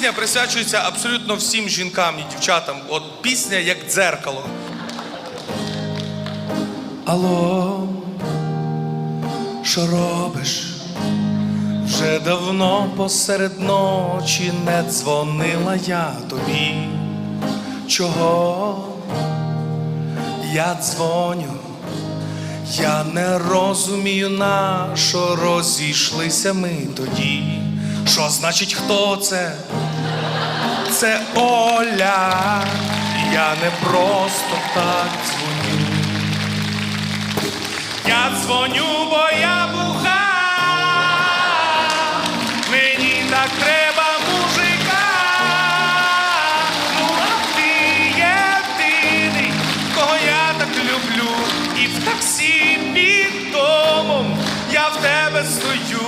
пісня присвячується абсолютно всім жінкам і дівчатам. От пісня як дзеркало. Алло, що робиш? Вже давно посеред ночі не дзвонила я тобі. Чого я дзвоню? Я не розумію, на що розійшлися ми тоді. Що значить, хто це? це Оля, я не просто так дзвоню. Я дзвоню, бо я буха, мені так треба мужика, ну а ти єдиний, кого я так люблю, і в таксі під домом я в тебе стою.